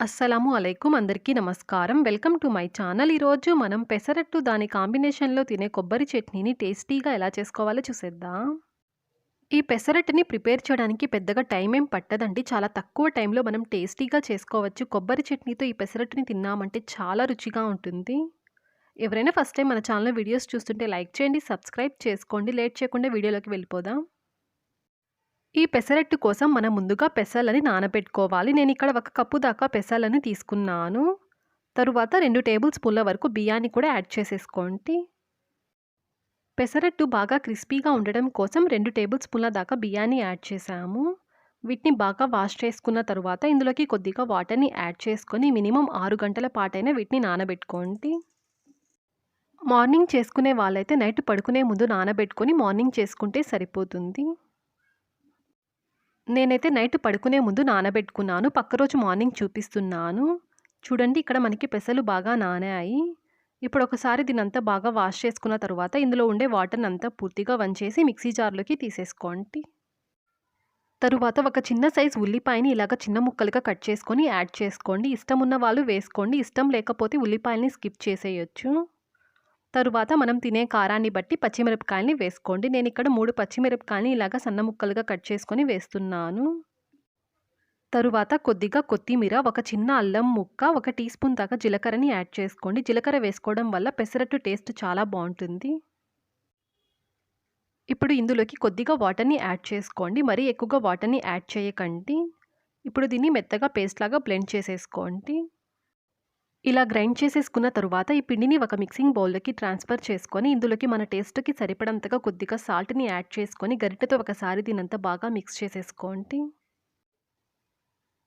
అస్సలాము అలైకుం అందరికీ నమస్కారం. Welcome to my channel. ఈరోజు మనం పెసరట్టు దాని కాంబినేషన్‌లో తినే కొబ్బరి చట్నీని టేస్టీగా ఎలా చేసుకోవాలో చూసేద్దాం. ఈ పెసరట్టుని ప్రిపేర్ చేయడానికి పెద్దగా టైం ఏం పట్టదండి. చాలా తక్కువ టైంలో మనం టేస్టీగా చేసుకోవచ్చు. కొబ్బరి చట్నీతో ఈ పెసరట్టుని తిన్నామంటే చాలా రుచిగా ఉంటుంది. ఎవరైనా ఫస్ట్ టైం మన ఛానల్‌లో వీడియోస్ చూస్తుంటే లైక్ చేయండి, సబ్స్క్రైబ్ చేసుకోండి. లేట్ చేయకుండా వీడియోలోకి వెళ్ళిపోదాం. ఈ పెసరట్టు కోసం మనం ముందుగా పెసలని నానబెట్టుకోవాలి. నేను ఇక్కడ ఒక కప్పు దాకా పెసలని తీసుకున్నాను. తరువాత రెండు టేబుల్ స్పూన్ల వరకు బియ్యాన్ని కూడా యాడ్ చేసేసుకోండి. పెసరట్టు బాగా క్రిస్పీగా ఉండడం కోసం రెండు టేబుల్ స్పూన్ల దాకా బియ్యాన్ని యాడ్ చేసాము వీటిని బాగా వాష్ చేసుకున్న తరువాత ఇందులోకి కొద్దిగా వాటర్‌ని యాడ్ చేసుకొని మినిమం ఆరు గంటల పాటైనా వీటిని నానబెట్టుకోండి. మార్నింగ్ చేసుకునే వాళ్ళైతే నైట్ పడుకునే ముందు నానబెట్టుకొని మార్నింగ్ చేసుకుంటే సరిపోతుంది. నేనైతే నైట్ పడుకునే ముందు నానబెట్టుకున్నాను. పక్క రోజు మార్నింగ్ చూపిస్తున్నాను. చూడండి ఇక్కడ మనకి పెసలు బాగా నానాయి. ఇప్పుడు ఒకసారి దీనంతా బాగా వాష్ చేసుకున్న తర్వాత ఇందులో ఉండే వాటర్ని అంతా పూర్తిగా వంచేసి మిక్సీ జార్‌లోకి తీసేసుకోండి. తరువాత ఒక చిన్న సైజ్ ఉల్లిపాయని ఇలాగ చిన్న ముక్కలుగా కట్ చేసుకొని యాడ్ చేసుకోండి. ఇష్టం ఉన్న వాళ్ళు వేసుకోండి. ఇష్టం లేకపోతే ఉల్లిపాయల్ని స్కిప్ చేసేయొచ్చు. తరువాత మనం తినే కారాన్ని బట్టి పచ్చిమిరపకాయలని వేసుకోండి. నేను ఇక్కడ మూడు పచ్చిమిరపకాయలని ఇలాగ సన్న ముక్కలుగా కట్ చేసుకొని వేస్తున్నాను. తరువాత కొద్దిగా కొత్తిమీర, ఒక చిన్న అల్లం ముక్క, ఒక టీ స్పూన్ దాకా జీలకర్రని యాడ్ చేసుకోండి. జీలకర్ర వేసుకోవడం వల్ల పెసరట్టు టేస్ట్ చాలా బాగుంటుంది ఇప్పుడు ఇందులోకి కొద్దిగా వాటర్‌ని యాడ్ చేసుకోండి. మరీ ఎక్కువగా వాటర్‌ని యాడ్ చేయకండి. ఇప్పుడు దీన్ని మెత్తగా పేస్ట్ లాగా బ్లెండ్ చేసేసుకోండి. ఇలా గ్రైండ్ చేసేసుకున్న తరువాత ఈ పిండిని ఒక మిక్సింగ్ బౌల్‌లోకి ట్రాన్స్‌ఫర్ చేసుకొని ఇందులోకి మన టేస్ట్‌కి సరిపడంతగా కొద్దిగా సాల్ట్‌ని యాడ్ చేసుకొని గరిటెతో ఒకసారి దీన్నంతా బాగా మిక్స్ చేసేసుకోండి.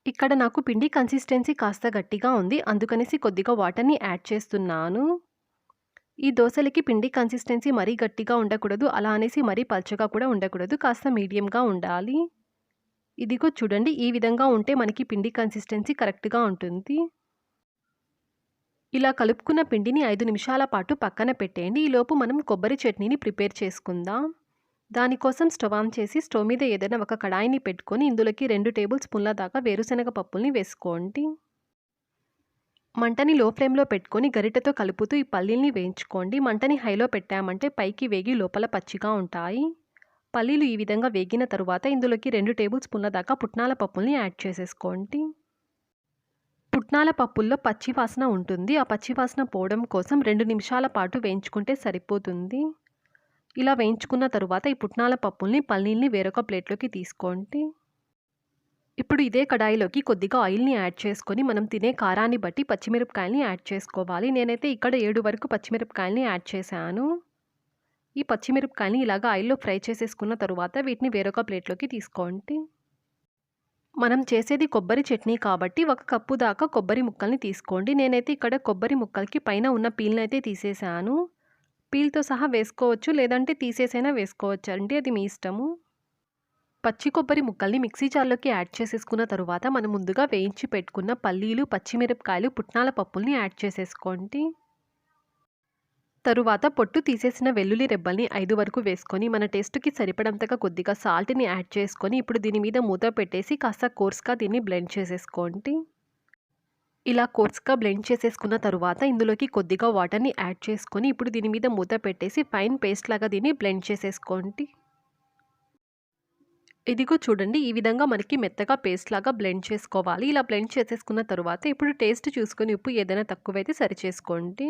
ఇక్కడ నాకు పిండి కన్సిస్టెన్సీ కాస్త గట్టిగా ఉంది. అందుకనేసి కొద్దిగా వాటర్‌ని యాడ్ చేస్తున్నాను. ఈ దోశలకి పిండి కన్సిస్టెన్సీ మరీ గట్టిగా ఉండకూడదు. అలా అనేసి మరీ పల్చగా కూడా ఉండకూడదు. కాస్త మీడియంగా ఉండాలి. ఇదిగో చూడండి ఈ విధంగా ఉంటే మనకి పిండి కన్సిస్టెన్సీ కరెక్ట్‌గా ఉంటుంది. ఇలా కలుపుకున్న పిండిని ఐదు నిమిషాల పాటు పక్కన పెట్టేయండి. ఈలోపు మనం కొబ్బరి చట్నీని ప్రిపేర్ చేసుకుందాం. దానికోసం స్టవ్ ఆన్ చేసి స్టవ్ మీద ఏదైనా ఒక కడాయిని పెట్టుకొని ఇందులోకి రెండు టేబుల్ స్పూన్ల దాకా వేరుశనగ పప్పుల్ని వేసుకోండి. మంటని లో ఫ్లేమ్‌లో పెట్టుకొని గరిటెతో కలుపుతూ ఈ పల్లీల్ని వేయించుకోండి. మంటని హైలో పెట్టామంటే పైకి వేగి లోపల పచ్చిగా ఉంటాయి. పల్లీలు ఈ విధంగా వేగిన తరువాత ఇందులోకి రెండు టేబుల్ స్పూన్ల దాకా పుట్నాల పప్పుల్ని యాడ్ చేసేసుకోండి. పుట్నాల పప్పుల్లో పచ్చివాసన ఉంటుంది. ఆ పచ్చివాసన పోవడం కోసం రెండు నిమిషాల పాటు వేయించుకుంటే సరిపోతుంది. ఇలా వేయించుకున్న తరువాత ఈ పుట్నాల పప్పుల్ని, పల్లీల్ని వేరొక ప్లేట్‌లోకి తీసుకోండి. ఇప్పుడు ఇదే కడాయిలోకి కొద్దిగా ఆయిల్‌ని యాడ్ చేసుకొని మనం తినే కారాన్ని బట్టి పచ్చిమిరపకాయల్ని యాడ్ చేసుకోవాలి. నేనైతే ఇక్కడ ఏడు వరకు పచ్చిమిరపకాయల్ని యాడ్ చేశాను. ఈ పచ్చిమిరపకాయల్ని ఇలాగ ఆయిల్‌లో ఫ్రై చేసేసుకున్న తరువాత వీటిని వేరొక ప్లేట్‌లోకి తీసుకోండి. మనం చేసేది కొబ్బరి చట్నీ కాబట్టి ఒక కప్పు దాకా కొబ్బరి ముక్కల్ని తీసుకోండి. నేనైతే ఇక్కడ కొబ్బరి ముక్కలకి పైన ఉన్న పీల్ని అయితే తీసేసాను పీల్‌తో సహా వేసుకోవచ్చు. లేదంటే తీసేసైనా వేసుకోవచ్చండి. అది మీ ఇష్టము. పచ్చి కొబ్బరి ముక్కల్ని మిక్సీ జార్‌లోకి యాడ్ చేసేసుకున్న తరువాత మనం ముందుగా వేయించి పెట్టుకున్న పల్లీలు, పచ్చిమిరపకాయలు, పుట్నాల పప్పుల్ని యాడ్ చేసేసుకోండి. తరువాత పొట్టు తీసేసిన వెల్లుల్లి రెబ్బల్ని ఐదు వరకు వేసుకొని మన టేస్ట్‌కి సరిపడంతగా కొద్దిగా సాల్ట్‌ని యాడ్ చేసుకొని ఇప్పుడు దీని మీద మూత పెట్టేసి కాస్త కోర్స్‌గా దీన్ని బ్లెండ్ చేసేసుకోండి. ఇలా కోర్స్‌గా బ్లెండ్ చేసేసుకున్న తరువాత ఇందులోకి కొద్దిగా వాటర్‌ని యాడ్ చేసుకొని ఇప్పుడు దీని మీద మూత పెట్టేసి ఫైన్ పేస్ట్‌లాగా దీన్ని బ్లెండ్ చేసేసుకోండి. ఇదిగో చూడండి ఈ విధంగా మనకి మెత్తగా పేస్ట్‌లాగా బ్లెండ్ చేసుకోవాలి. ఇలా బ్లెండ్ చేసేసుకున్న తర్వాత ఇప్పుడు టేస్ట్ చూసుకొని ఉప్పు ఏదైనా తక్కువైతే సరిచేసుకోండి.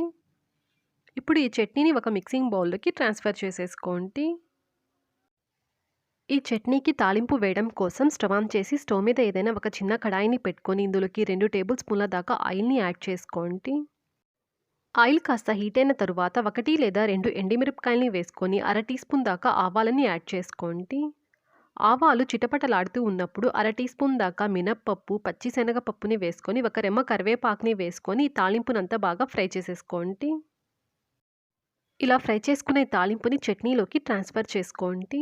ఇప్పుడు ఈ చట్నీని ఒక మిక్సింగ్ బౌల్‌లోకి ట్రాన్స్‌ఫర్ చేసేసుకోండి. ఈ చట్నీకి తాలింపు వేయడం కోసం స్టవ్ ఆన్ చేసి స్టవ్ మీద ఏదైనా ఒక చిన్న కడాయిని పెట్టుకొని ఇందులోకి రెండు టేబుల్ స్పూన్ల దాకా ఆయిల్‌ని యాడ్ చేసుకోండి. ఆయిల్ కాస్త హీట్ అయిన తరువాత ఒకటి లేదా రెండు ఎండిమిరపకాయల్ని వేసుకొని అర టీ స్పూన్ దాకా ఆవాలని యాడ్ చేసుకోండి. ఆవాలు చిటపటలాడుతూ ఉన్నప్పుడు అర టీ స్పూన్ దాకా మినప్పప్పు, పచ్చిశనగపప్పుని వేసుకొని ఒక రెమ్మ కరివేపాకుని వేసుకొని ఈ తాలింపునంతా బాగా ఫ్రై చేసేసుకోండి. ఇలా ఫ్రై చేసుకునే తాలింపుని చట్నీలోకి ట్రాన్స్‌ఫర్ చేసుకోండి.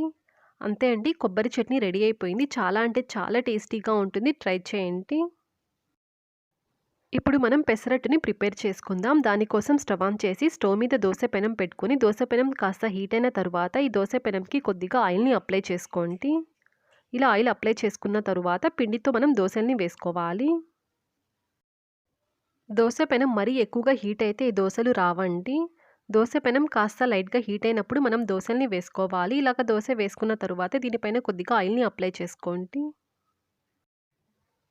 అంతే అండి కొబ్బరి చట్నీ రెడీ అయిపోయింది. చాలా అంటే చాలా టేస్టీగా ఉంటుంది. ట్రై చేయండి. ఇప్పుడు మనం పెసరట్టుని ప్రిపేర్ చేసుకుందాం. దానికోసం స్టవ్ ఆన్ చేసి స్టవ్ మీద దోస పెనం పెట్టుకొని దోశ పెనం కాస్త హీట్ అయిన తర్వాత ఈ దోశ పెనంకి కొద్దిగా ఆయిల్‌ని అప్లై చేసుకోండి. ఇలా ఆయిల్ అప్లై చేసుకున్న తరువాత పిండితో మనం దోశల్ని వేసుకోవాలి. దోశ పెనం మరీ ఎక్కువగా హీట్ అయితే ఈ దోశలు రావండి. దోస పెనం కాస్త లైట్‌గా హీట్ అయినప్పుడు మనం దోశల్ని వేసుకోవాలి. ఇలాగ దోశ వేసుకున్న తర్వాత దీనిపైన కొద్దిగా ఆయిల్‌ని అప్లై చేసుకోండి.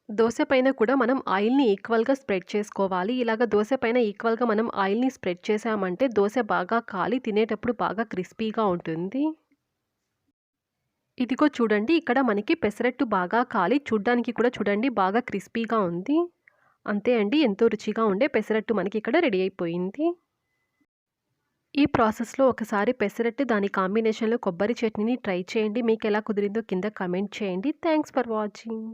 దోశ పైన కూడా మనం ఆయిల్‌ని ఈక్వల్‌గా స్ప్రెడ్ చేసుకోవాలి. ఇలాగ దోస పైన ఈక్వల్‌గా మనం ఆయిల్‌ని స్ప్రెడ్ చేసామంటే దోశ బాగా కాలి తినేటప్పుడు బాగా క్రిస్పీగా ఉంటుంది. ఇదిగో చూడండి ఇక్కడ మనకి పెసరట్టు బాగా కాలి చూడ్డానికి కూడా చూడండి బాగా క్రిస్పీగా ఉంది. అంతే అండి ఎంతో రుచిగా ఉండే పెసరట్టు మనకి ఇక్కడ రెడీ అయిపోయింది. ఈ ప్రాసెస్‌లో ఒకసారి పెసరట్టు దాని కాంబినేషన్‌లో కొబ్బరి చట్నీని ట్రై చేయండి. మీకు ఎలా కుదిరిందో కింద కమెంట్ చేయండి. Thanks for watching.